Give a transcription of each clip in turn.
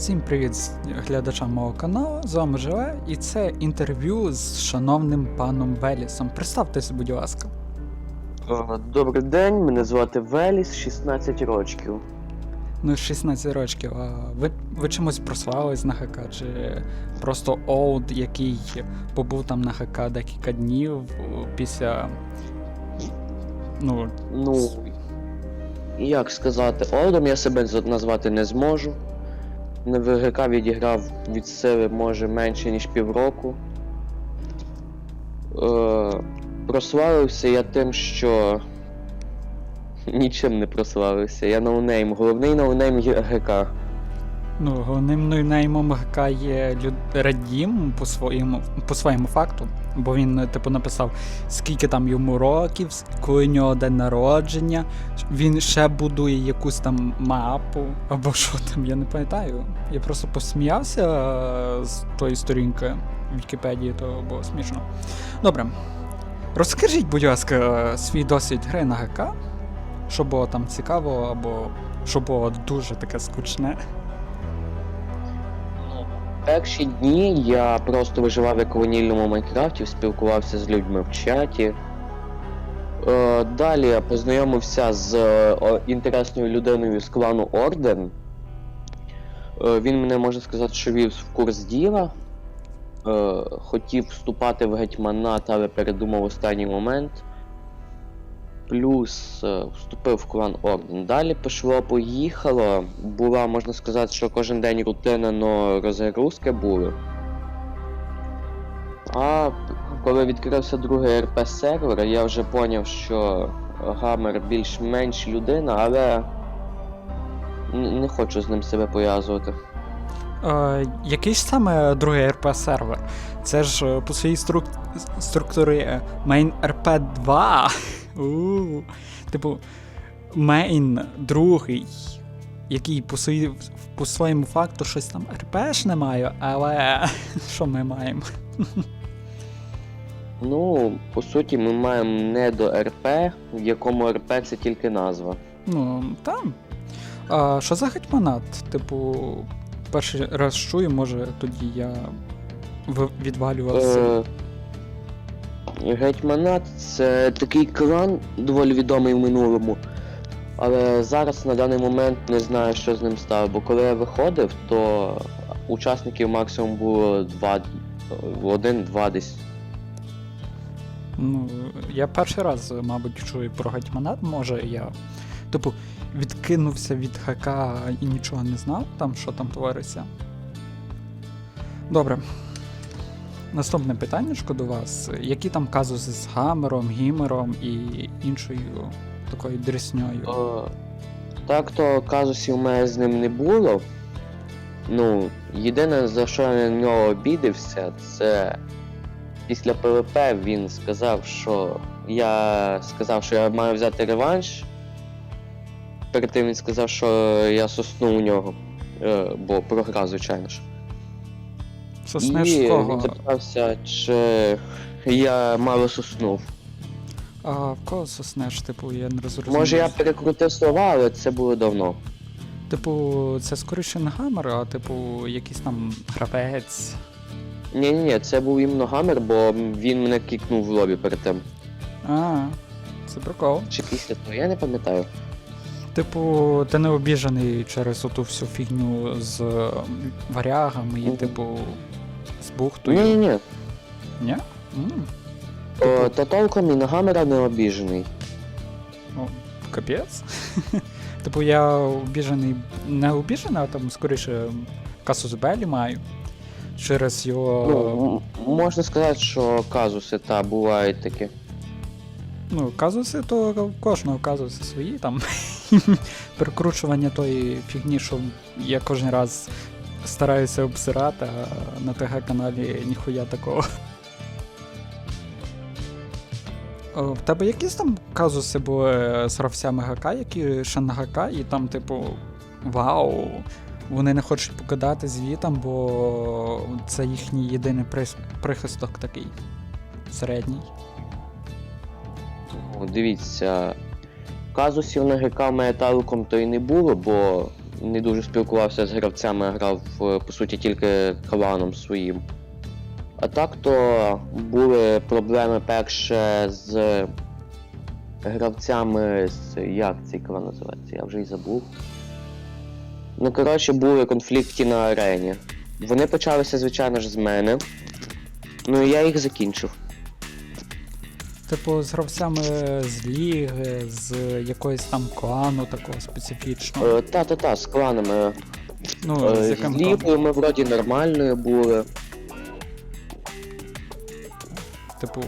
Всім привіт глядачам мого каналу. З вами живе, і це інтерв'ю з шановним паном Велісом. Представтеся, будь ласка. Добрий день, мене звати Веліс, 16 років. Ну, 16 років. А ви, ви чимось прославились на ХК, чи просто олд, який побув там на ХК декілька днів після. Ну, Ну, як сказати, Олдом я себе назвати не зможу. На ВГК відіграв від сили може менше, ніж півроку. Е, прославився я тим, що нічим не прославився. Я ноунейм, головний ноунейм ГК. ну головним неймом ГК є. Радім по своєму, по своєму факту. Бо він, е, типу, написав, скільки там йому років, коли у нього день народження. Він ще будує якусь там мапу, або що там, я не пам'ятаю. Я просто посміявся е, з тої сторінки Вікіпедії, то було смішно. Добре. Розкажіть, будь ласка, свій досвід гри на ГК, що було там цікаво, або що було дуже таке скучне. Перші дні я просто виживав як у ванільному Майнкрафті, спілкувався з людьми в чаті. Е, далі я познайомився з е, інтересною людиною з клану Орден. Е, він мене можна сказати, що вів в курс діла. Хотів вступати в гетьманат, але передумав останній момент. Плюс е, вступив в клан Орден. Далі пішло, поїхало. Була, можна сказати, що кожен день рутина, но розгрузки були. А коли відкрився другий РП сервер, я вже зрозумів, що Гамер більш-менш людина, але не хочу з ним себе пов'язувати. Е, який саме другий РП сервер? Це ж е, по своїй струк... структурі е, main RP 2. У, Типу, main другий, який по, свої... по своєму факту щось там РПш не має, але що ми маємо? Ну, по суті, ми маємо не до РП, в якому РП це тільки назва. Ну, там. А що за гетьманат? Типу, перший раз чую, може тоді я відвалювався. Е, Гетьманат це такий клан, доволі відомий в минулому. Але зараз на даний момент не знаю, що з ним стало. Бо коли я виходив, то учасників максимум було два, один-два десь. Ну, я перший раз, мабуть, чую про гетьманат, може я. Типу, відкинувся від ХК і нічого не знав, там, що там твориться. Добре. Наступне питання до вас. Які там казуси з гамером, гімером і іншою такою дрісньою? Е, Так то казусів у мене з ним не було. Ну, єдине за що я на нього обідився, це після ПВП він сказав, що я сказав, що я маю взяти реванш. Перед тим він сказав, що я сосну у нього, е, бо програв, звичайно ж. Соснеш І він запитався, чи я мало соснув. А в кого соснеш, типу, я не розумію. Може я перекрутив слова, але це було давно. Типу, це скоріше не гамер, а типу, якийсь там гравець. Ні, ні, ні, це був іменно гамер, бо він мене кікнув в лобі перед тим. А, це прикол. Чи після того, я не пам'ятаю. Типу, ти не обіжений через оту всю фігню з варягами і, типу, з бухтою. Ні, ні, ні. М, О, Та толком і на гамера не обіжений. ну, капець. типу, я обіжений, не обіжений, а там скоріше касус Белі маю. Через його. Ну, м- можна сказати, що казуси та бувають такі. Ну, казуси, то в кожного казуси свої там. Перекручування тої фігні, що я кожен раз стараюся обсирати, а на ТГ-каналі ніхуя такого. В тебе якісь там казуси були з гравцями ГК, які ГК, і там, типу, вау, вони не хочуть покидати звітом, бо це їхній єдиний прихисток такий середній. Дивіться, казусів на ГК толком то і не було, бо не дуже спілкувався з гравцями, грав е, по суті тільки кланом своїм. А так то були проблеми перше з гравцями з. як цей клан називається? Я вже й забув. Ну, коротше, були конфлікти на арені. Вони почалися, звичайно ж, з мене. Ну і я їх закінчив. Типу, з гравцями з ліги, з якоїсь там клану такого специфічного. Е, Та-та-та, з кланами. Ну, Е, з З яким там. ми вроді нормальною були. Типу,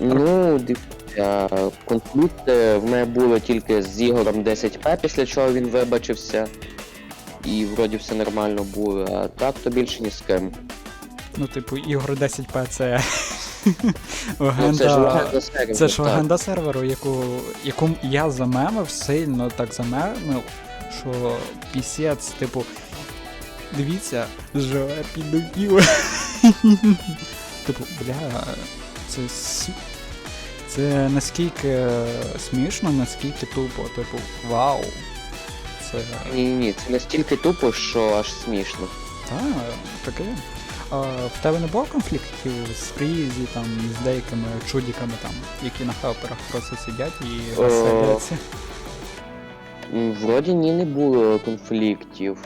Ну, дивіться, конфлікти в мене були тільки з Ігорем 10П, після чого він вибачився. І вроді все нормально було, а так то більше ні з ким. Ну, типу, Ігор 10П це. Ну, це ж легенда. легенда сервера, Це ж легенда серверу, яку, яку я замемив, сильно так замемив, що пісець, типу. Дивіться, живе підубів. Типу, бля, це. Це наскільки смішно, наскільки тупо, типу, вау. Це. Ні, ні, це настільки тупо, що аж смішно. Та, таке. А, в тебе не було конфліктів з Фрізі, там, з деякими чудіками, там, які на хелперах просто сидять і О. веселяться? М, Вроді ні, не було конфліктів.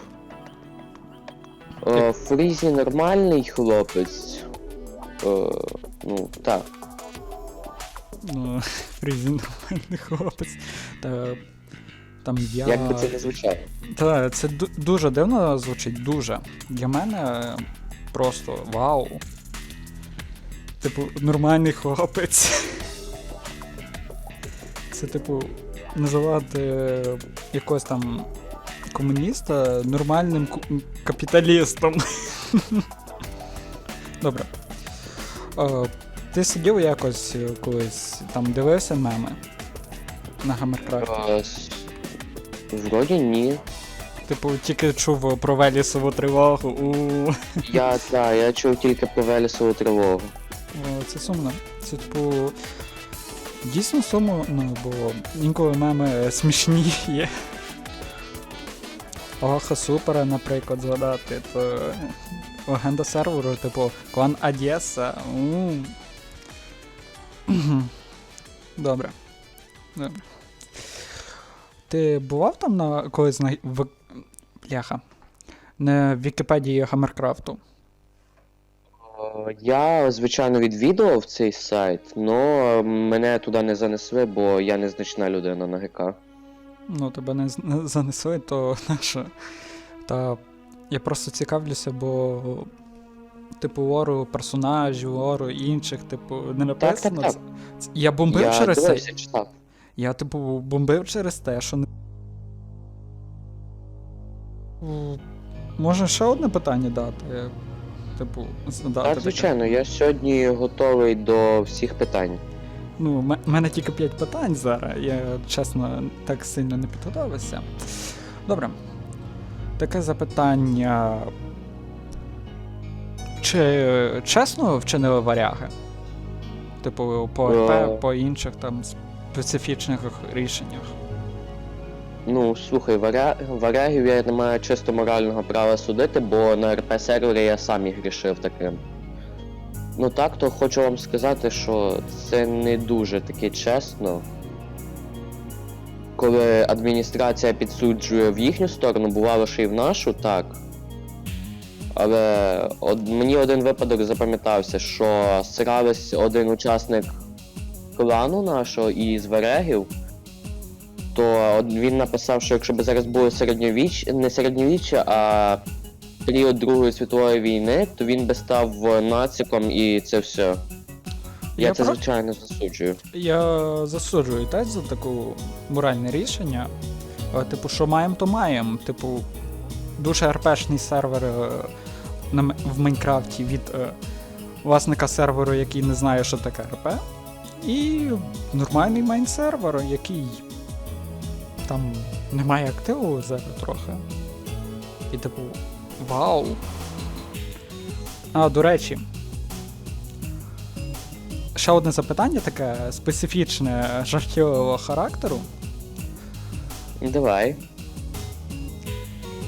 Е, Фрізі нормальний хлопець. Е, ну, так. Ну, Фрізі нормальний хлопець. Та, там я. Як би це не звучало. Та, це ду- дуже дивно звучить, дуже. Для мене просто вау. Типу, нормальний хлопець. Це, типу, називати якогось там комуніста нормальним капіталістом. Добре. Е, ти сидів якось е, колись там дивився меми на Гаммеркрафті? Е, Вроді ні. Типу, тільки чув про Велісову тривогу. У Я, та, я чув тільки про Велісову тривогу. Це сумно. Це типу. Дійсно сумно, ну, бо інколи меми смішні є. Оха Супера, наприклад, згадати, то легенда серверу, типу, клан Одеса. Добре. Добре. Ти бував там на колись на в... Бляха. На Вікіпедії Гаммеркрафту? Е, Я, звичайно, відвідував цей сайт, але мене туди не занесли, бо я незначна людина на ГК. ну, тебе не занесли, то наше. Та я просто цікавлюся, бо, типу, лору персонажів, лору інших, типу, не написано. так. Це- це- Я бомбив я через це. читав. Я, типу, бомбив через те, що не. Може ще одне питання дати? Типу, задати. Так, таке? звичайно, я сьогодні готовий до всіх питань. Ну, в мене тільки 5 питань зараз. Я чесно так сильно не підготувався. Добре. Таке запитання. Чи чесно вчинили варяги? Типу, по РП, Е. по інших там специфічних рішеннях. Ну, слухай, варя... варягів я не маю чисто морального права судити, бо на РП сервері я сам і грішив таким. Ну так, то хочу вам сказати, що це не дуже таки чесно. Коли адміністрація підсуджує в їхню сторону, бувало, що і в нашу, так. Але од... мені один випадок запам'ятався, що срались один учасник клану нашого із варягів то він написав, що якщо б зараз було середньовіч, не середньовіччя, а період Другої світової війни, то він би став нациком і це все. Я, Я це звичайно засуджую. Я засуджую теж за таке моральне рішення. Е, Типу, що маємо, то маємо. Типу, дуже РПшний сервер е, в Майнкрафті від е, власника серверу, який не знає, що таке РП. І нормальний мейн-сервер, який там немає активу зараз трохи. І типу, вау. А, до речі, ще одне запитання таке специфічне жартівливого характеру. Давай.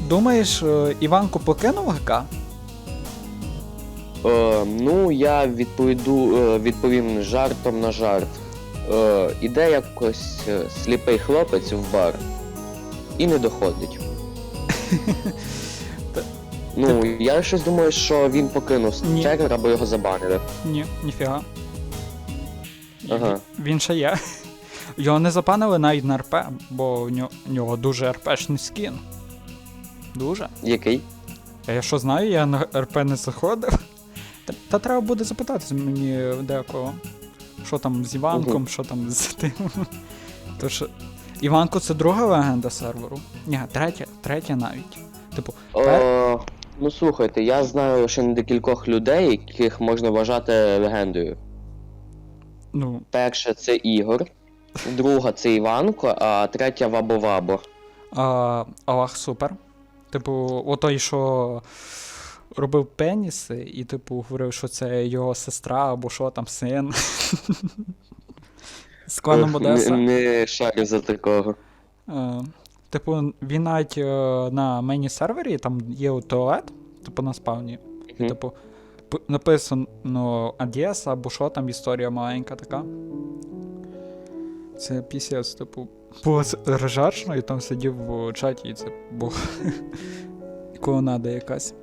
Думаєш, е, Іванку покинув ГК? Е, ну, я відповіду, е, відповім жартом на жарт. Е, іде якось е, сліпий хлопець в бар і не доходить. Ну, я щось думаю, що він покинув Ні. сервер або його забанили. Ні, ніфіга. Ага. Він ще є. Його не запанили навіть на РП, бо у нього, у нього дуже РПшний скін. Дуже. Який? А я що знаю, я на РП не заходив. Та, та треба буде запитатися мені декого. Що там з Іванком, Мгм. що там з тим. Тож, Іванко це друга легенда серверу. Ні, третя, третя навіть. Типу, Е, ну слухайте, я знаю лише декількох людей, яких можна вважати легендою. ну, Перше це Ігор, друга це Іванко, а третя Вабо-Вабо. а, Аллах супер. Типу, отой, що робив пеніси, і, типу, говорив, що це його сестра або що там, син. З кланом Одеса. Не, шарю за такого. Е, Типу, він навіть е, на мені сервері там є туалет, типу на спавні. І, типу, написано Одеса або що там історія маленька така. Це пісяць, типу, було ржачно, і там сидів в чаті, і це було клоунада якась.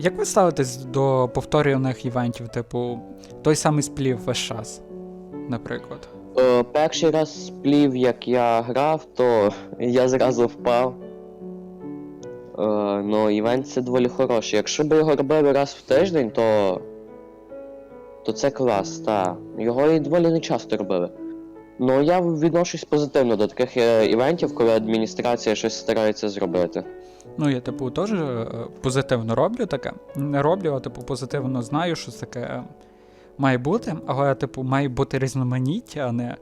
Як, ви ставитесь до повторюваних івентів, типу, той самий сплів весь час, наприклад? Е, перший раз сплів, як я грав, то я зразу впав. Е, ну, івент це доволі хороший. Якщо б його робили раз в тиждень, то. то це клас, та. Його і доволі не часто робили. Ну, я відношусь позитивно до таких е, івентів, коли адміністрація щось старається зробити. Ну, я, типу, теж е, позитивно роблю таке. Не роблю, а типу позитивно знаю, що таке е, має бути, але, типу, має бути різноманіття, а не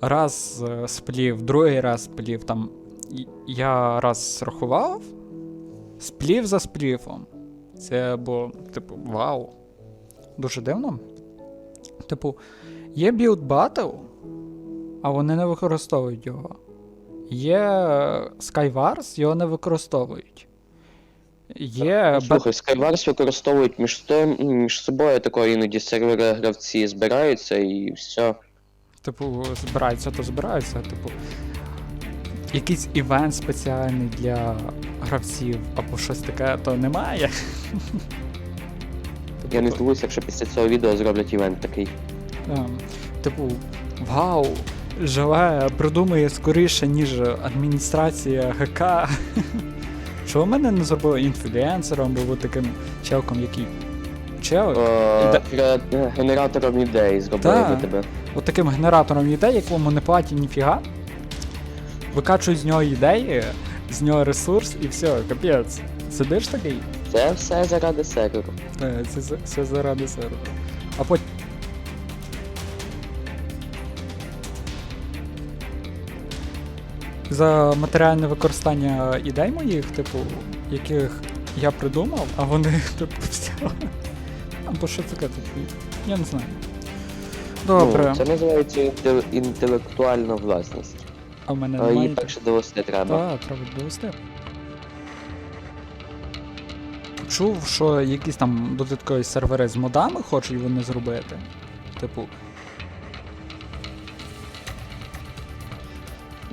раз сплів, другий раз сплів. Там я раз рахував, сплів за сплівом. Це було, типу, вау. Дуже дивно. Типу, є білд батл, а вони не використовують його. Є е, Skywars, його не використовують. Є Ну, Слухай, Skywars використовують між, тим, між собою такої іноді сервери гравці збираються і все. типу, збираються, то збираються, типу. Якийсь івент спеціальний для гравців або щось таке, то немає. Типу, Я не здивуюся, якщо після цього відео зроблять івент такий. Ем, Типу, вау, живе, придумує скоріше, ніж адміністрація ГК. Чого мене не зробили інфлюенсером або таким челком, який. Чел, Е, Да. Генератором ідей зробили би тебе. от таким генератором ідей, якому не платять ніфіга. Викачують з нього ідеї, з нього ресурс і все, капець. Сидиш такий? Це все заради серверу. Е, Це все заради серверу. А потім. За матеріальне використання ідей моїх, типу, яких я придумав, а вони, типу, все. Або що таке типу? Я не знаю. Добре, Ну, це називається інтел- інтелектуальна власність. а в мене А її немає. перше довести треба. Так, треба довести. Чув, що якісь там додаткові сервери з модами хочуть вони зробити. Типу,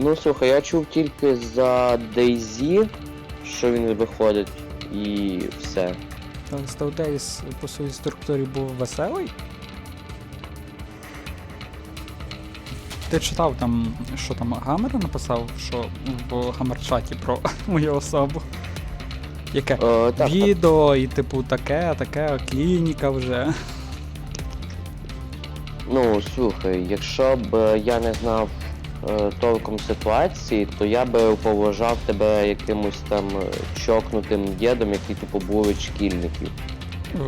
Ну слухай, я чув тільки за DayZ, що він виходить, і все. Стаудейс по своїй структурі був веселий. Ти читав там, що там Гамер написав, що в Гамер-чаті про мою особу. Яке? Е, так, так. Відео і типу таке, таке, клініка вже. Ну, слухай, якщо б е, я не знав толком ситуації, то я би поважав тебе якимось там е, чокнутим дідом, який тупо булить шкільників.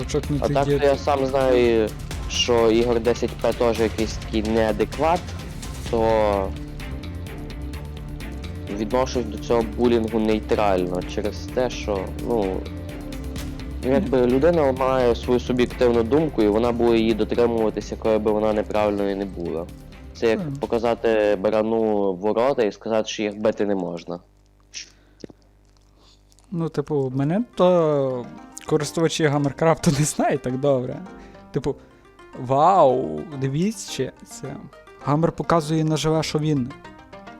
А Чокнутий так то дід. я сам знаю, що Ігор 10П теж якийсь такий неадекват, то відношусь до цього булінгу нейтрально через те, що, ну. Якби людина має свою суб'єктивну думку, і вона буде її дотримуватися, якою би вона неправильною не була. Це як показати барану ворота і сказати, що їх бити не можна. Ну, типу, мене то користувачі Гаммеркрафту не знають так добре. Типу, вау, дивіться це. Гаммер показує наживе, що він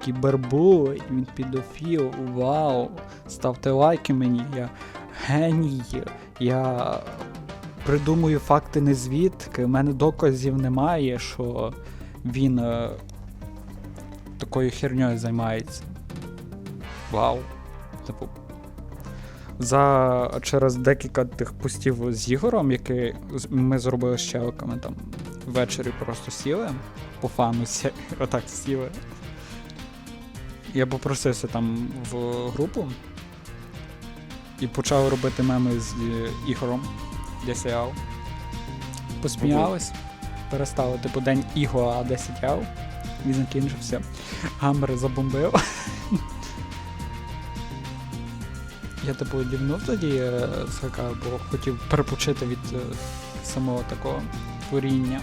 кібербой, він підофіл, вау. Ставте лайки мені, я геній, я придумую факти не звідки, в мене доказів немає, що він е, такою херньою займається. Вау. Типу, за через декілька тих пустів з Ігором, які ми зробили з челиками там ввечері просто сіли по фанусі, отак сіли. Я попросився там в групу і почав робити меми з е, Ігором DCL. Посміялись, перестали, типу, день Іго, а 10 яв. Він закінчився. Гаммер забомбив. Я типу дівнув тоді е, з ГК, бо хотів перепочити від е, самого такого творіння.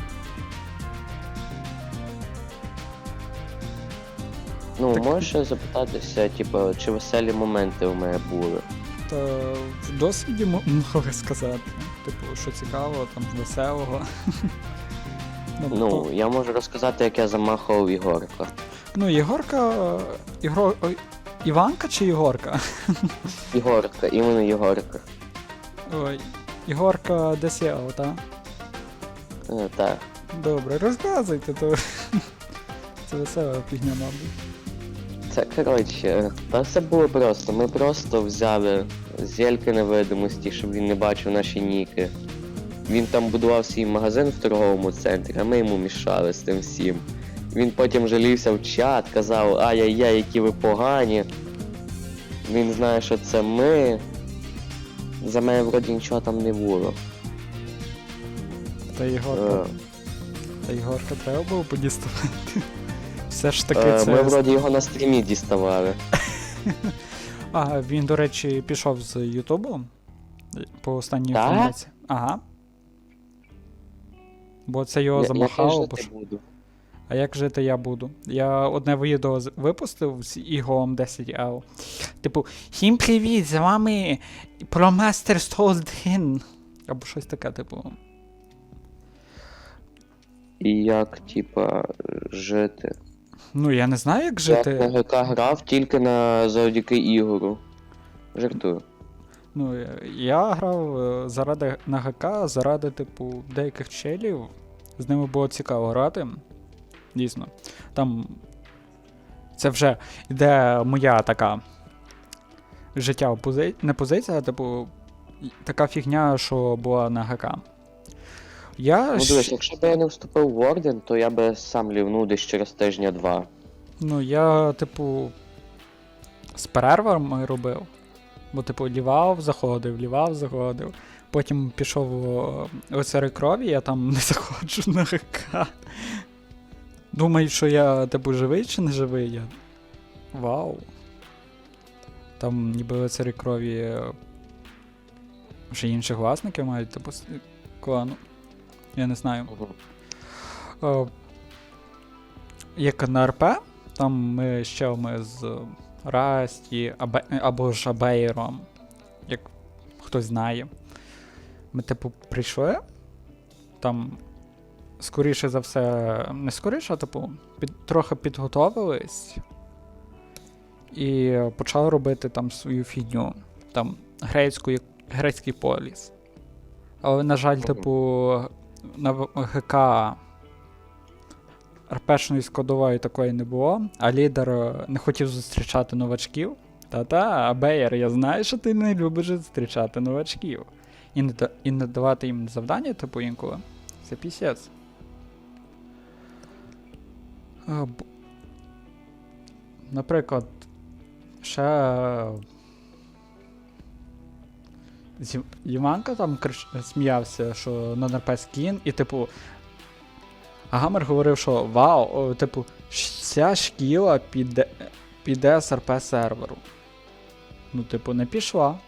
Ну, Так. можеш запитатися, типу, чи веселі моменти у мене були? Та в досвіді мо- можу сказати. Типу, що цікаво, там веселого. ну, Ну, то- я можу розказати, як я замахував Ігорка. ну, Єгорка. Ігро... Іванка чи Єгорка? Ігорка, іменно Ігорка. Ой, Ігорка DCL, так? Е, Так. Добре, розказуйте, то. Це весела фігня, мабуть. Це коротше, та все було просто. Ми просто взяли зельки невидимості, щоб він не бачив наші ніки. Він там будував свій магазин в торговому центрі, а ми йому мішали з тим всім. Він потім жалівся в чат, казав, ай-яй-яй, які ви погані. Він знає, що це ми. За мене вроді нічого там не було. Та Єгорка. Е, Та Ігорка треба було подіставати. Все ж таки е, це. Ми вроді його на стрімі діставали. А, він, до речі, пішов з Ютубу по останній інформації. Ага. Бо це його Я- я замахало. бо ж- буду. А як жити я буду? Я одне відео з- випустив з Ігом 10L. Типу, всім привіт, з вами Промастер 101. Або щось таке, типу. І як, типа, жити. Ну, я не знаю, як Я на жити. ГК грав тільки на завдяки Ігору. Жартую. Ну, я- я грав е, заради на ГК, заради, типу, деяких челів. З ними було цікаво грати. Дійсно. Там. Це вже йде моя така життя пози... не позиція, а типу, така фігня, що була на ГК. Я, Ну дивись, якщо б я не вступив в орден, то я би сам лівнув десь через тижня-два. ну, я, типу, з перервами робив. Бо, типу, лівав, заходив, лівав, заходив. Потім пішов о, оцари крові, я там не заходжу на ГК. Думаю, що я, типу, живий чи не живий. Я... Вау. Там ніби оцари крові е, вже інших власників мають, типу, клану. Я не знаю. Е, Як на РП, там ми ще ми з Расті абе, або ж Абейром, як хтось знає. Ми, типу, прийшли. Там, скоріше за все, не скоріше, а типу, під, трохи підготовились. І почали робити там свою фігню. Там грецьку, грецький поліс. Але, на жаль, типу, на ГК РПшної складової такої не було, а лідер е, не хотів зустрічати новачків. Та-та, а Беєр, я знаю, що ти не любиш зустрічати новачків. І не, і не давати їм завдання, типу, інколи. Це пісець. Наприклад, ще. е, Іванка там крич... сміявся, що на НРП скін, і типу. А Гамер говорив, що вау, о, типу, ця шкіла піде, піде з РП серверу. Ну, типу, не пішла.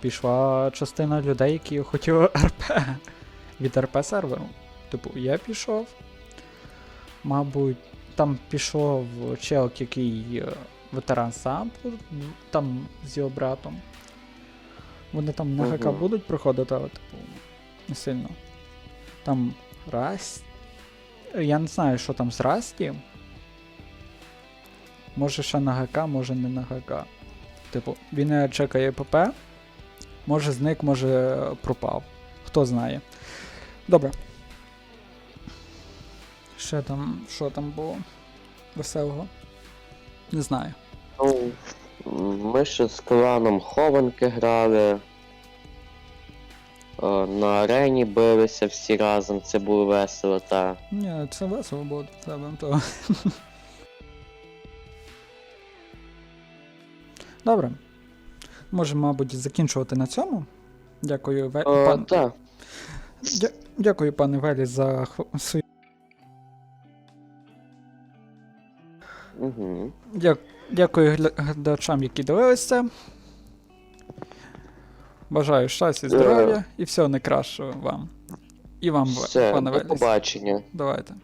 Пішла частина людей, які хотіли РП від РП серверу. Типу, я пішов. Мабуть, там пішов челк, який е, ветеран сам, там з його братом. Вони там на ГК будуть проходити, але типу, не сильно. Там Раст. Я не знаю, що там з Расті. Може ще на ГК, може не на ГК. Типу, він чекає ПП. Може зник, може пропав. Хто знає. Добре. Ще там, що там було веселого? Не знаю. Ну, ми ще з кланом хованки грали. Е, На арені билися всі разом, це було весело, та. Ні, це весело було для тебе, то. Добре. Можемо, мабуть, закінчувати на цьому. Дякую, Ве... Е, пан... та. Дя- Дякую, пане Велі, за свою. Угу. Дя... Дякую глядачам, які дивилися. Бажаю щастя, здоров'я і всього найкращого вам. І вам, Все, пане до побачення. Давайте.